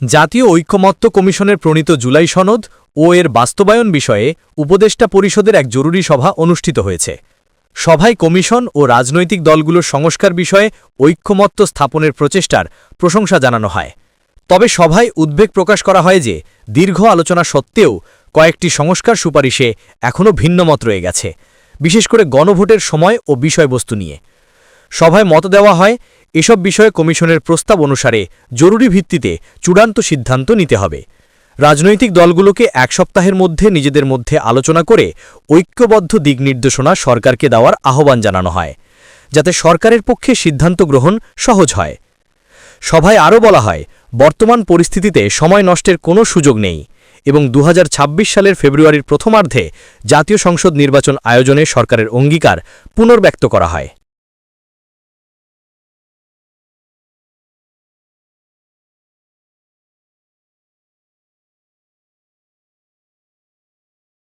জাতীয় ঐক্যমত্য কমিশনের প্রণীত জুলাই সনদ ও এর বাস্তবায়ন বিষয়ে উপদেষ্টা পরিষদের এক জরুরি সভা অনুষ্ঠিত হয়েছে। সভায় কমিশন ও রাজনৈতিক দলগুলোর সংস্কার বিষয়ে ঐক্যমত্য স্থাপনের প্রচেষ্টার প্রশংসা জানানো হয়। তবে সভায় উদ্বেগ প্রকাশ করা হয় যে, দীর্ঘ আলোচনা সত্ত্বেও কয়েকটি সংস্কার সুপারিশে এখনও ভিন্নমত রয়ে গেছে, বিশেষ করে গণভোটের সময় ও বিষয়বস্তু নিয়ে। সভায় মত দেওয়া হয় এসব বিষয়ে কমিশনের প্রস্তাব অনুসারে জরুরি ভিত্তিতে চূড়ান্ত সিদ্ধান্ত নিতে হবে। রাজনৈতিক দলগুলোকে এক সপ্তাহের মধ্যে নিজেদের মধ্যে আলোচনা করে ঐক্যবদ্ধ দিক নির্দেশনা সরকারকে দেওয়ার আহ্বান জানানো হয়, যাতে সরকারের পক্ষে সিদ্ধান্ত গ্রহণ সহজ হয়। সভায় আরও বলা হয়, বর্তমান পরিস্থিতিতে সময় নষ্টের কোনো সুযোগ নেই এবং দু হাজার ছাব্বিশ সালের ফেব্রুয়ারির প্রথমার্ধে জাতীয় সংসদ নির্বাচন আয়োজনে সরকারের অঙ্গীকার পুনর্ব্যক্ত করা হয়।